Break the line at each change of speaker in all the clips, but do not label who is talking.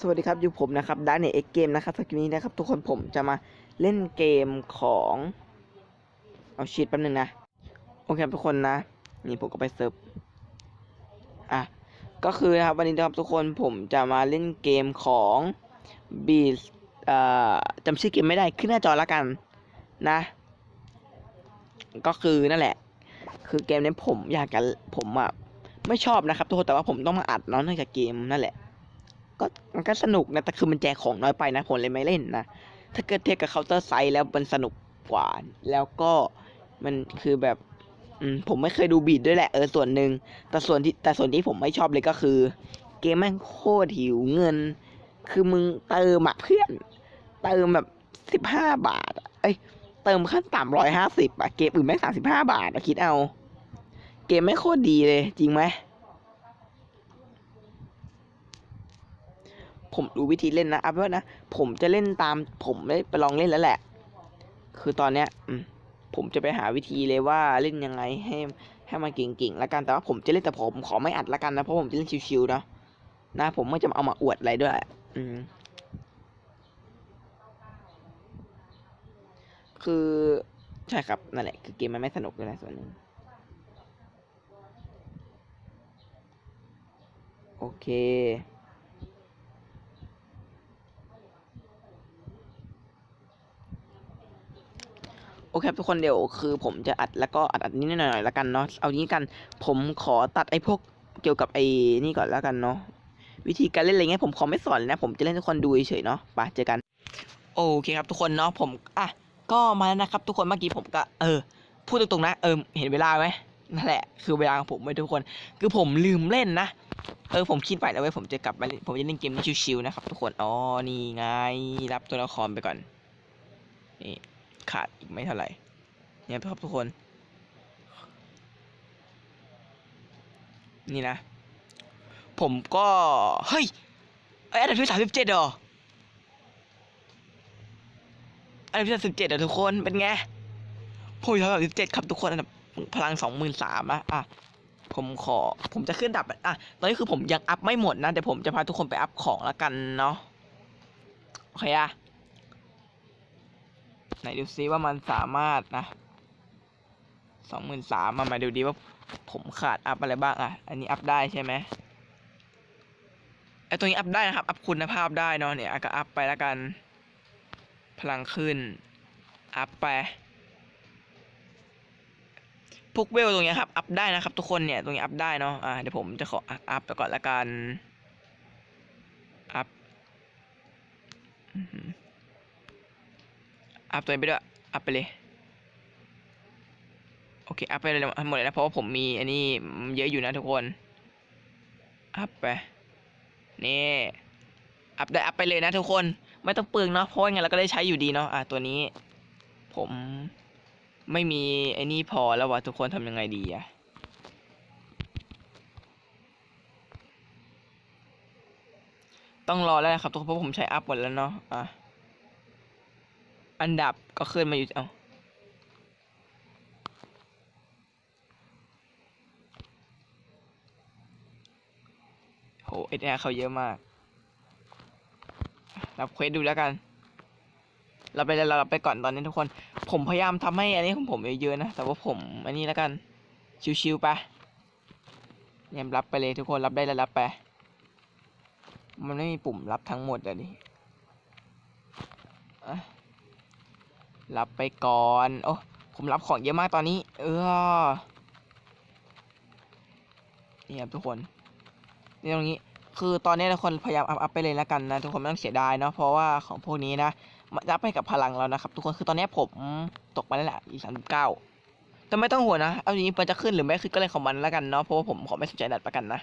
สวัสดีครับ อยู่ผมนะครับด้านในเอ็กเกมนะครับสกิปนี้นะครับ ทุกคนผมจะมาเล่นเกมของ เอาชีตแป๊บนึงนะ โอเคทุกคนนะ นี่ผมก็ไปเซิร์ฟอะ ก็คือนะครับวันนี้นะครับทุกคนผมจะมาเล่นเกมของบีสเอ่อจำชื่อเกมไม่ได้ขึ้นหน้าจอแล้วกันนะ ก็คือนั่นแหละ คือเกมนี้ผมอยากจะผมอะไม่ชอบนะครับทุกคนแต่ว่าผมต้องมาอัดเนาะเนื่องจากเกมนั่นแหละ ก็มันก็สนุกนะ แต่คือมันแจกของน้อยไปนะผมเลยไม่เล่นนะ ถ้าเกิดเทียบกับเคาน์เตอร์ไซแล้วมันสนุกกว่า แล้วก็มันคือแบบอผมไม่เคยดูบีดด้วยแหละเออส่วนหนึ่งแต่ส่วนที่แต่ส่วนที่ผมไม่ชอบเลยก็คือ เกมแม่งโคตรหิวเงิน คือมึงเติมอะเพื่อน เติมแบบสิบห้าบาทเอ้ยเติมขั้นต่ำร้อยห้าสิบอะเกมอื่นแม่งสามสิบห้าบาทอะคิดเอา เกมไม่งโคตรดีเลย จริงไหม ผมรู้วิธีเล่นนะเอาเป็นว่านะผมจะเล่นตามผมได้ไปลองเล่นแล้วแหละ คือตอนเนี้ยผมจะไปหาวิธีเลยว่าเล่นยังไงให้ให้มันเก่งๆแล้วกันแต่ว่าผมจะเล่นแต่ผมขอไม่อัดละกันนะเพราะผมจะเล่นชิวๆเนาะนะผมไม่จะเอามาอวดอะไรด้วย อืมคือใช่ครับนั่นแหละคือเกมมันไม่สนุกเลยนะส่วนหนึ่งโอเค อเคครับทุกคนเดี๋ยวคือผมจะอัดแล้วก็อัดอัดนิดหน่อยๆแล้วกันเนาะเอางี้กันผมขอตัดไอ้พวกเกี่ยวกับไอ้นี่ก่อนแล้วกันเนาะวิธีการเล่นอะไรเงี้ยผมขอไม่สอนเลยนะผมจะเล่นทุกคนดูเฉยเนาะไปเจอกันโอเคครับทุกคนเนาะผมอะก็มาแล้วนะครับ ทุกคนเมื่อกี้ผมก็เออ พูดตรงๆนะเออเห็นเวลาไหมนั่นแหละคือเวลาของผมไว้ทุกคน คือผมลืมเล่นนะเออผมคิดไปแล้วเว้ยผมจะกลับมาผมจะเล่นเกมนี้ชิวๆนะครับ ทุกคนอ๋อนี่ไงรับตัวละครไปก่อนนี่ ขาดอีกไม่เท่าไหร่เนี่ยครับทุกคน นี่นะ ผมก็ เฮ้ยไอ้อันดับที่สามสิบเจ็ดหรออันดับที่สามสิบเจ็ดหรอทุกคนเป็นไงผมอยู่อันดับสิบเจ็ดครับทุกคนอันดับพลังสองหมื่นสามอะอะผมขอผมจะขึ้นดับอะตอนนี้คือผมยังอัพไม่หมดนะเดี๋ยวผมจะพาทุกคนไปอัพของแล้วกันเนาะโอเคอะ ไหนดูซิว่ามันสามารถนะสองหมื่นสามมามาดูดีว่าผมขาดอัพอะไรบ้างอะ อันนี้อัพได้ใช่ไหมไอตัวนี้อัพได้นะครับ อัพคุณภาพได้เนาะเนี่ยก็อัพไปแล้วกัน พลังขึ้น อัพไปพวกเวลตรงเนี้ยครับ อัพได้นะครับ ทุกคนเนี่ย ตรงนี้อัพได้เนาะ อ่า เดี๋ยวผมจะขออัพไปก่อนละกัน อัพ อัพตัวนี้ไปด้วย อัพไปเลย โอเค อัพไปเลยหมดเลยนะ เพราะว่าผมมีอันนี้เยอะอยู่นะทุกคน อัพไป นี่ อัพได้ อัพไปเลยนะทุกคน ไม่ต้องเปลืองเนาะ เพราะว่าไงเราก็ได้ใช้อยู่ดีเนาะ อะตัวนี้ ผมไม่มีไอ้นี่พอแล้ววะทุกคนทำยังไงดีอะต้องรอแล้วนะครับทุกคนเพราะผมใช้อัพหมดแล้วเนาะอะ อันดับก็ขึ้นมาอยู่เอาโหเอสเขาเยอะมาก รับเควสดูแล้วกัน เราไปเราไปก่อนตอนนี้ทุกคน ผมพยายามทำให้อันนี้ของผมเยอะๆนะ แต่ว่าผมอันนี้แล้วกัน ชิวๆไปเนี่ยรับไปเลยทุกคน รับได้แล้วรับไป มันไม่มีปุ่มรับทั้งหมดอะดิอะ รับไปก่อน โอ้ ผมรับของเยอะมากตอนนี้ เออนี่ครับทุกคน นี่ตรงนี้ คือตอนนี้ทุกคนพยายามอัพอัพไปเลยแล้วกันนะทุกคนไม่ต้องเสียดายเนาะ เพราะว่าของพวกนี้นะมันรับไปกับพลังเรานะครับ ทุกคน คือตอนนี้ผมตกมาแล้วแหละอีสามสิบเก้าแต่ไม่ต้องห่วงนะ เอาอย่างนี้มันจะขึ้นหรือไม่ขึ้นก็เรื่องของมันแล้วกันเนาะ เพราะว่าผมขอไม่สนใจดัดประกันนะ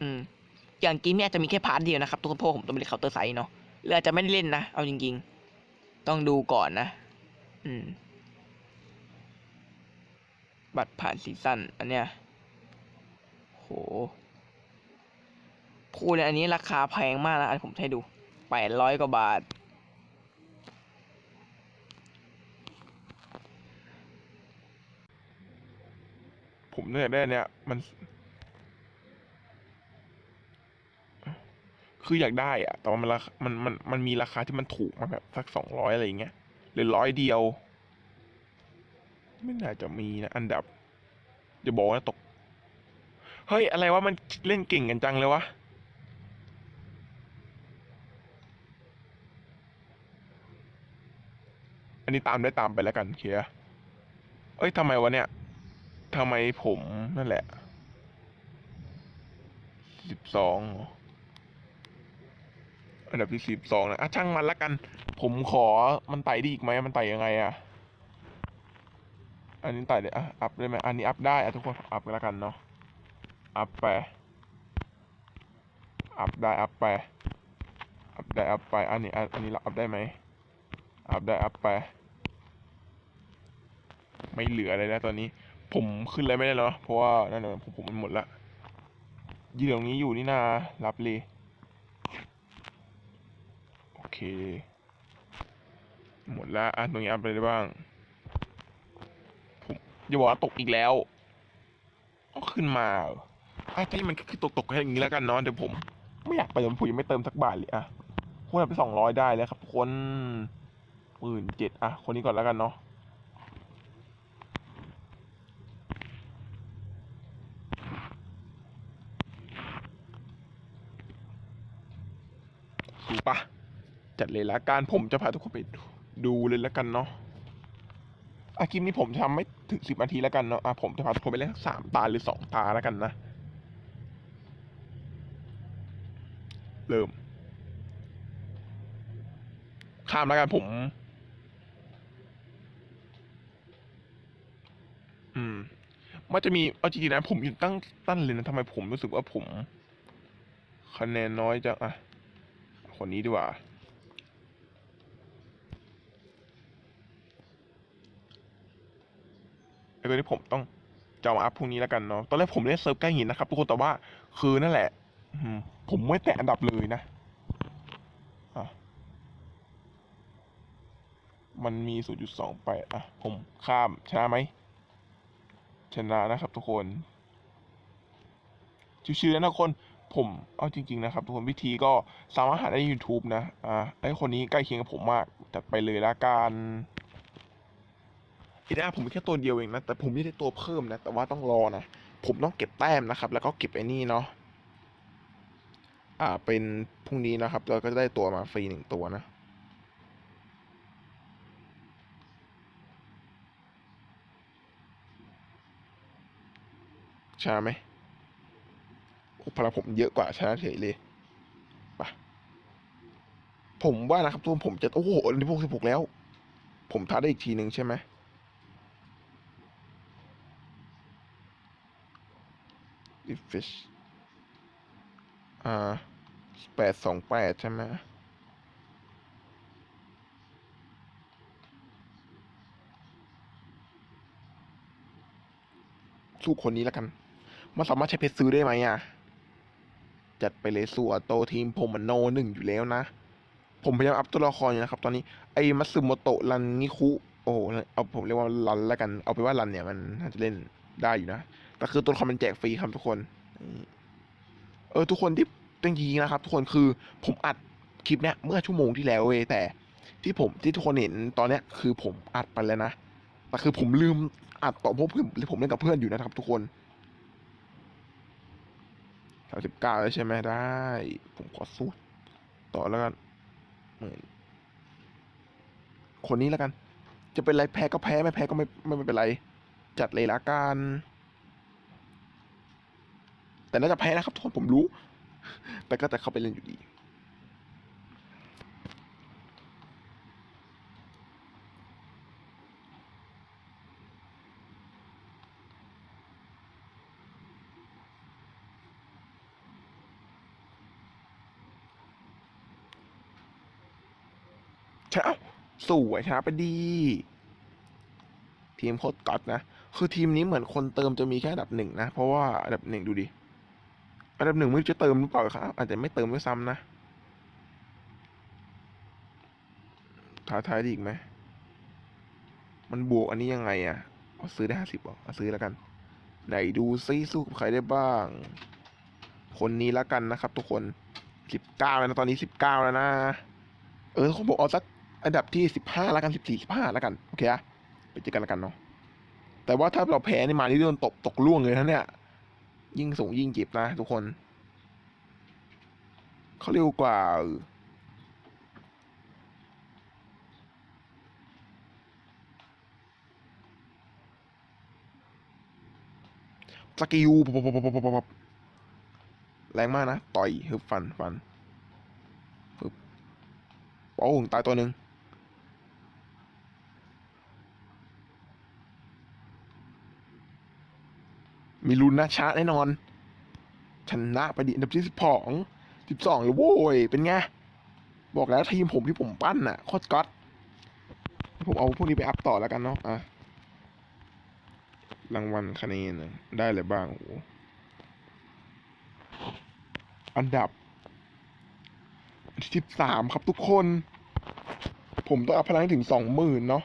อืม อย่างกมเนี่ยจะมีแค่พาร์ทเดียวนะครับ ทุกคนเพราะว่าผมต้องไปเล่นเคาน์เตอร์ไซต์เนาะหรืออาจจะไม่ได้เล่นนะ เอาจริงๆ ต้องดูก่อนนะ อืม บัตรผ่านซีซั่นอันเนี้ย โหพูดเลยอันนี้ราคาแพงมากนะ อันผมให้ดูแปดร้อยกว่าบาท
ผมเนี่ยได้เนี่ย มัน คืออยากได้อะแต่ว่ามันราคามันมันมันมีราคาที่มันถูกมาแบบสักสองร้อยอะไรอย่างเงี้ยหรือร้อยเดียว ไม่น่าจะมีนะ อันดับอย่าบอกว่าตก เฮ้ย อะไรวะมันเล่นเก่งกันจังเลยวะอันนี้ตามได้ตามไปแล้วกันเคลียเอ้ยทำไมวะเนี่ยทำไมผมนั่นแหละสิบสอง อันดับที่สิบสองนะอะช่างมันละกัน ผมขอมันไต่ได้อีกไหมมันไต่ยังไงอะอันนี้ไต่ได้อะอัพได้ไหมอันนี้อัพได้อะทุกคนอัพไปแล้วกันเนาะอัพไปอัพได้อัพไปอัพได้อัพไปอันนี้อันอันนี้เราอัพได้ไหมอัพได้อัพไป ไม่เหลืออะไรแล้วตอนนี้ ผมขึ้นอะไรไม่ได้แล้วเนอะเพราะว่านั่นแหละผมผมมันหมดละยืนตรงนี้อยู่นี่นารับเลย หมดละอะตรงนี้อัพอะไรได้บ้างผมอย่าบอกว่าตกอีกแล้ว ก็ขึ้นมาอะที่มันก็คือตกตกแค่อย่างนี้แล้วกันเนาะเดี๋ยวผม ไม่อยากไปเดี๋ยวผมยังไม่เติมสักบาทเลยอะคนไปสองร้อยได้แล้วครับคนหมื่นเจ็ดอะ คนนี้ก่อนแล้วกันเนาะดูปะ จัดเลยละกันผมจะพาทุกคนไปดูเลยละกันเนาะอาคลิปนี้ผมทำไม่ถึงสิบนาทีแล้วกันเนาะอะผมจะพาทุกคนไปเล่นสามตาหรือสองตาแล้วกันนะ เริ่ม ข้ามแล้วกันผม อืม มันจะมีเอาจริงๆนะผมอยู่ตั้งตั้นเลยนะทำไมผมรู้สึกว่าผม คะแนนน้อยจังอะคนนี้ดีกว่า ไอตัวนี้ผมต้องจะเอามาอัพพรุ่งนี้แล้วกันเนาะ ตอนแรกผมเล่นเซิร์ฟใกล้หินนะครับทุกคน แต่ว่าคือนั่นแหละผมไม่แตะอันดับเลยนะะมันมี 0.28อะ ผมข้ามชนะไหม ชนะนะครับทุกคน ชิวๆนะทุกคน ผมเอาจริง ๆ นะครับ ทุกคนวิธีก็สามารถหาได้ใน YouTube นะ อ่าไอคนนี้ใกล้เคียงกับผมมาก จัดไปเลยละกัน อีน่าผมแค่ตัวเดียวเองนะ แต่ผมไม่ได้ตัวเพิ่มนะ แต่ว่าต้องรอนะ ผมต้องเก็บแต้มนะครับ แล้วก็เก็บไอ้นี่เนาะ อ่า เป็นพรุ่งนี้นะครับ เราก็จะได้ตัวมาฟรีหนึ่งตัวนะชนะไหมโอ้พลังผมเยอะกว่าชนะเฉยเลยไปผมว่านะครับทุกผมจะ โอ้โหอันนี้พวกสิบหกแล้ว ผมท้าได้อีกทีหนึ่งใช่ไหม ดิฟิชอ่าแปดสองแปดใช่ไหมสู้คนนี้แล้วกัน มันสามารถใช้เพชรซื้อได้ไหมอะ จัดไปเลยสัวโตทีมผมมันโนหนึ่งอยู่แล้วนะ ผมพยายามอัพตัวละครอยู่นะครับ ตอนนี้ไอ้มัตสึโมโตะรันนิคุ โอ้เอาผมเรียกว่ารันแล้วกัน เอาไปว่ารันเนี่ยมันน่าจะเล่นได้อยู่นะ แต่คือตัวละครมันแจกฟรีครับทุกคนเออทุกคนที่จริงๆนะครับ ทุกคนคือผมอัดคลิปเนี้ยเมื่อชั่วโมงที่แล้วเว้ยแต่ ที่ผมที่ทุกคนเห็นตอนเนี้ยคือผมอัดไปแล้วนะแต่คือผมลืมอัดต่อเพราะผมผมเล่นกับเพื่อนอยู่นะครับ ทุกคนสามสิบเก้าแล้วใช่ไหมได้ ผมขอสู้ต่อแล้วกันหมื่นคนนี้แล้วกัน จะเป็นไรแพ้ก็แพ้ไม่แพ้ก็ไม่ไม่เป็นไร จัดเลยละกัน แต่น่าจะแพ้นะครับทุกคนผมรู้ แต่ก็จะเข้าไปเล่นอยู่ดี ชนะเอ้าสวยชนะไปดี ทีมโคตรก๊อตนะ คือทีมนี้เหมือนคนเติมจะมีแค่อันดับหนึ่งนะ เพราะว่าอันดับหนึ่งดูดิ อันดับหนึ่งไม่รู้จะเติมหรือเปล่าครับ อาจจะไม่เติมด้วยซ้ำนะท้าทายด้อีกไหม มันบวกอันนี้ยังไงอะเอาซื้อได้ห้าสิบอะเอาซื้อแล้วกัน ไหนดูซิสู้กับใครได้บ้าง คนนี้ละกันนะครับ ทุกคนสิบเก้าแล้วนะตอนนี้สิบเก้าแล้วนะ เออเขาบอกเอาสักอันดับที่สิบห้าแล้วกันสิบสี่สิบห้าแล้วกันโอเคอะไปเจอกันแล้วกันเนาะแต่ว่าถ้าเราแพ้นี่มาที่โดนตบตกล่วงเลยนะเนี่ย ยิ่งสูงยิ่งจ็บนะทุกคน เขาเร็วกว่า สกิลแรงมากนะ ต่อยฮึบฟันฟันฮึบโอ้งตายตัวหนึ่ง มีลุ้นนะชาแน่นอน ชนะไปดิอันดับที่สิบสองสิบสองเลยโว้ยเป็นไง บอกแล้วทีมผมที่ผมปั้นน่ะโคตรก๊อตผมเอาพวกนี้ไปอัพต่อแล้วกันเนาะอะรางวัลคะแนนได้เลยบ้างโอ้โหอันดับสิบสามครับทุกคน ผมต้องอัพพลังถึงสองหมื่นเนาะ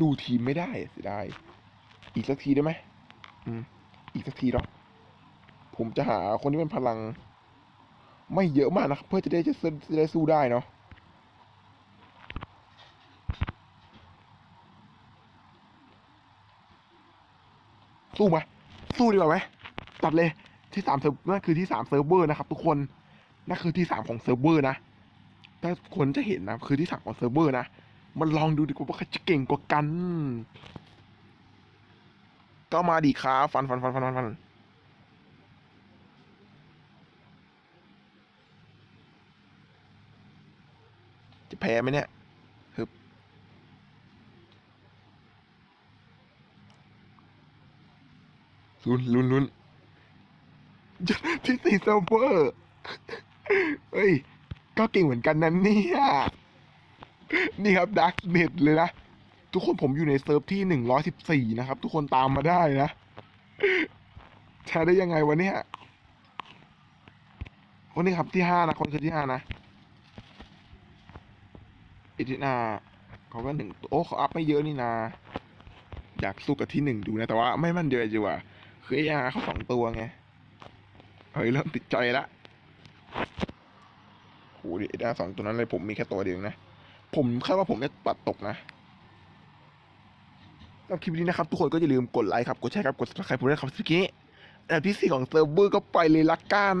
ดูทีมไม่ได้อะเสียดายอีกสักทีได้ไหมอืม อีกสักทีเนาะผมจะหาคนที่เป็นพลัง ไม่เยอะมากนะครับเพื่อจะได้จะจะได้สู้ได้เนาะสู้ไหมสู้ดีกว่าไหมตัดเลยที่สามเซิร์ฟนั่นคือที่สามเซิร์ฟเวอร์นะครับ ทุกคนนั่นคือที่สามของเซิร์ฟเวอร์นะถ้าคนจะเห็นนะคือที่สามของเซิร์ฟเวอร์นะ มันลองดูดีกว่าว่าใครจะเก่งกว่ากัน ก็มาดีครับฟันฟันฟันฟันฟันฟันจะแพ้ไหมเนี่ยฮึบลุ้นลุ้นลุ้นที่สี่เซิร์ฟเวอร์ เฮ้ย ก็เก่งเหมือนกันนั้นเนี่ย นี่ครับดักเน็ตเลยนะ ทุกคนผมอยู่ในเซิร์ฟที่หนึ่งร้อยสิบสี่นะครับ ทุกคนตามมาได้นะแชร์ได้ยังไงวะเนี่ยวันนี้ครับที่ห้านะคนคือที่ห้านะอิทินาเขาก็หนึ่งโอ้เขาอัพไม่เยอะนี่นา อยากสู้กับที่หนึ่งดูนะ แต่ว่าไม่มั่นเดียวดีว่าคือไอ้อาเขาสองตัวไงเฮ้ยเริ่มติดใจละโหดิไอ้อาสองตัวนั้นเลยผมมีแค่ตัวเดียวนะ ผมคาดว่าผมจะปัดตกนะสำหรับคลิปนี้นะครับ ทุกคนก็อย่าลืมกดไลค์ครับ กดแชร์ครับ กด subscribe ผมด้วยครับสกิอันดับที่สี่ของเซิร์ฟเวอร์ก็ไปเลยละกัน